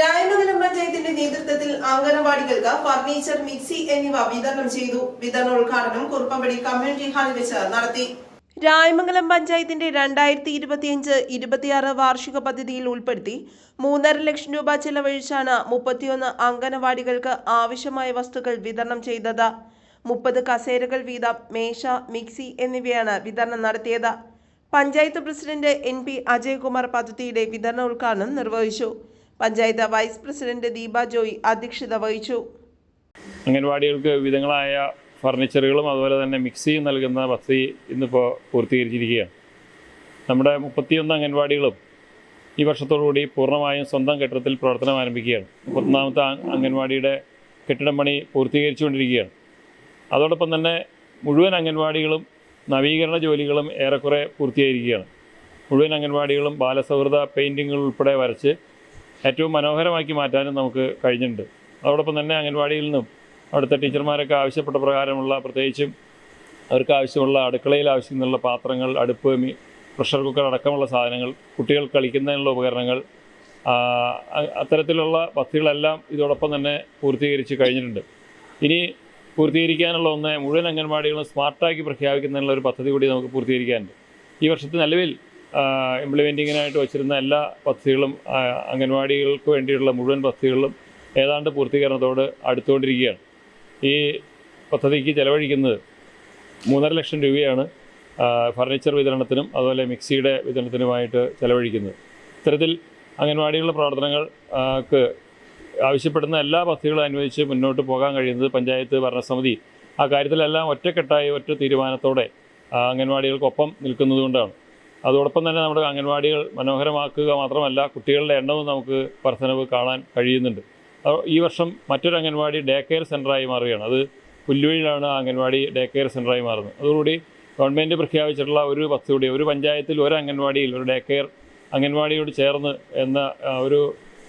രായമംഗലം പഞ്ചായത്തിന്റെ നേതൃത്വത്തിൽ അംഗനവാടികൾക്ക് furniture mixie എന്നിവ വിതരണം ചെയ്തു. വിതരണോദ്ഘാടനം കുറുപ്പമ്പടി കമ്മ്യൂണിറ്റി ഹാളിൽ വെച്ച് നടത്തി. രായമംഗലം പഞ്ചായത്തിന്റെ രണ്ടായിരത്തി ഇരുപത്തിയഞ്ച് ഇരുപത്തിയാറ് വാർഷിക പദ്ധതിയിൽ ഉൾപ്പെടുത്തി മൂന്നര ലക്ഷം രൂപ ചെലവഴിച്ചാണ് മുപ്പത്തിയൊന്ന് അംഗനവാടികൾക്ക് ആവശ്യമായ വസ്തുക്കൾ വിതരണം ചെയ്തത്. മുപ്പത് കസേരകൾ വീതം മേശ മിക്സി എന്നിവയാണ് വിതരണം നടത്തിയത്. Panchayat president N P Ajaykumar പദ്ധതിയുടെ വിതരണോദ്ഘാടനം നിർവഹിച്ചു. പഞ്ചായത്ത് വൈസ് പ്രസിഡന്റ് ദീപ ജോയ് അധ്യക്ഷത വഹിച്ചു. അംഗൻവാടികൾക്ക് വിവിധങ്ങളായ ഫർണിച്ചറുകളും അതുപോലെ തന്നെ മിക്സിയും നൽകുന്ന പദ്ധതി ഇന്നിപ്പോൾ പൂർത്തീകരിച്ചിരിക്കുകയാണ്. നമ്മുടെ മുപ്പത്തിയൊന്ന് അംഗൻവാടികളും ഈ വർഷത്തോടുകൂടി പൂർണമായും സ്വന്തം കെട്ടിടത്തിൽ പ്രവർത്തനം ആരംഭിക്കുകയാണ്. മുപ്പത്തൊന്നാമത്തെ അംഗൻവാടിയുടെ കെട്ടിടം പണി പൂർത്തീകരിച്ചുകൊണ്ടിരിക്കുകയാണ്. അതോടൊപ്പം തന്നെ മുഴുവൻ അംഗൻവാടികളും നവീകരണ ജോലികളും ഏറെക്കുറെ പൂർത്തിയായിരിക്കുകയാണ്. മുഴുവൻ അംഗൻവാടികളും ബാലസൗഹൃദ പെയിന്റിങ്ങുകൾ ഉൾപ്പെടെ വരച്ച് ഏറ്റവും മനോഹരമാക്കി മാറ്റാനും നമുക്ക് കഴിഞ്ഞിട്ടുണ്ട്. അതോടൊപ്പം തന്നെ അംഗൻവാടിയിൽ നിന്നും അവിടുത്തെ ടീച്ചർമാരൊക്കെ ആവശ്യപ്പെട്ട പ്രകാരമുള്ള പ്രത്യേകിച്ചും അവർക്ക് ആവശ്യമുള്ള അടുക്കളയിൽ ആവശ്യം ആവശ്യമുള്ള പാത്രങ്ങൾ അടുപ്പ് പ്രഷർ കുക്കർ അടക്കമുള്ള സാധനങ്ങൾ കുട്ടികൾ കളിക്കുന്നതിനുള്ള ഉപകരണങ്ങൾ അത്തരത്തിലുള്ള പദ്ധതികളെല്ലാം ഇതോടൊപ്പം തന്നെ പൂർത്തീകരിച്ച് കഴിഞ്ഞിട്ടുണ്ട്. ഇനി പൂർത്തീകരിക്കാനുള്ള ഒന്ന് മുഴുവൻ അംഗൻവാടികളും സ്മാർട്ടാക്കി പ്രഖ്യാപിക്കുന്നതിനുള്ള ഒരു പദ്ധതി കൂടി നമുക്ക് പൂർത്തീകരിക്കാനുണ്ട്. ഈ വർഷത്തെ നിലവിൽ ഇംപ്ലിമെന്റിങ്ങിനായിട്ട് വച്ചിരുന്ന എല്ലാ പദ്ധതികളും അംഗൻവാടികൾക്ക് വേണ്ടിയുള്ള മുഴുവൻ പദ്ധതികളും ഏതാണ്ട് പൂർത്തീകരണത്തോട് അടുത്തുകൊണ്ടിരിക്കുകയാണ്. ഈ പദ്ധതിക്ക് ചെലവഴിക്കുന്നത് മൂന്നര ലക്ഷം രൂപയാണ് ഫർണിച്ചർ വിതരണത്തിനും അതുപോലെ മിക്സിയുടെ വിതരണത്തിനുമായിട്ട് ചെലവഴിക്കുന്നത്. ഇത്തരത്തിൽ അംഗൻവാടികളുടെ പ്രവർത്തനങ്ങൾക്ക് ആവശ്യപ്പെടുന്ന എല്ലാ പദ്ധതികളും അനുവദിച്ച് മുന്നോട്ട് പോകാൻ കഴിയുന്നത് പഞ്ചായത്ത് ഭരണസമിതി. ആ കാര്യത്തിലെല്ലാം ഒറ്റക്കെട്ടായി ഒറ്റ തീരുമാനത്തോടെ അംഗൻവാടികൾക്കൊപ്പം നിൽക്കുന്നതുകൊണ്ടാണ്. അതോടൊപ്പം തന്നെ നമ്മുടെ അംഗൻവാടികൾ മനോഹരമാക്കുക മാത്രമല്ല കുട്ടികളുടെ എണ്ണവും നമുക്ക് വർധനവ് കാണാൻ കഴിയുന്നുണ്ട്. ഈ വർഷം മറ്റൊരു അംഗൻവാടി ഡേ കെയർ സെന്ററായി മാറുകയാണ്. അത് പുല്ലുവഴിയിലാണ് ആ അംഗൻവാടി ഡേ കെയർ സെന്ററായി മാറുന്നത്. അതോടുകൂടി ഗവൺമെന്റ് പ്രഖ്യാപിച്ചിട്ടുള്ള ഒരു പദ്ധതി ഒരു പഞ്ചായത്തിൽ ഒരു അംഗൻവാടിയിൽ ഒരു ഡേ കെയർ അംഗൻവാടിയോട് ചേർന്ന് എന്ന ഒരു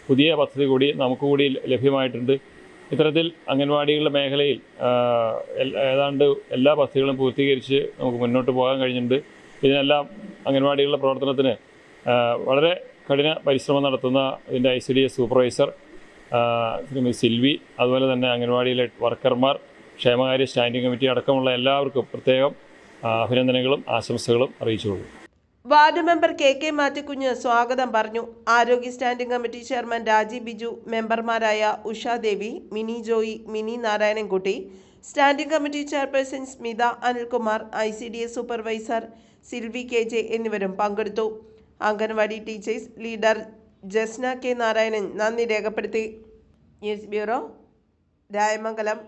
പുതിയ പദ്ധതി കൂടി നമുക്ക് കൂടി ലഭ്യമായിട്ടുണ്ട്. ഇത്തരത്തിൽ അംഗൻവാടികളുടെ മേഖലയിൽ ഏതാണ്ട് എല്ലാ പദ്ധതികളും പൂർത്തീകരിച്ച് നമുക്ക് മുന്നോട്ട് പോകാൻ കഴിഞ്ഞിട്ടുണ്ട്. ഇതിനെല്ലാം അംഗൻവാടികളുടെ പ്രവർത്തനത്തിന് വളരെ കഠിന പരിശ്രമം നടത്തുന്ന ഇതിന്റെ I C D S supervisor Shrimati Silvy അതുപോലെ തന്നെ അംഗൻവാടിയിലെ വർക്കർമാർ ക്ഷേമകാര്യ സ്റ്റാൻഡിംഗ് കമ്മിറ്റി അടക്കമുള്ള എല്ലാവർക്കും പ്രത്യേകം അഭിനന്ദനങ്ങളും ആശംസകളും അറിയിച്ചുകൊള്ളു ward member K K Mattikunju സ്വാഗതം പറഞ്ഞു. ആരോഗ്യ standing committee chairman Rajeev Biju മെമ്പർമാരായ Ushadevi Mini Joy Mini Narayanankutty standing committee chairperson Smitha Anilkumar I C D S supervisor Silvy K J എന്നിവരും പങ്കെടുത്തു. Anganwadi teachers leader Jasna K Narayanan നന്ദി രേഖപ്പെടുത്തി. News bureau Rayamangalam.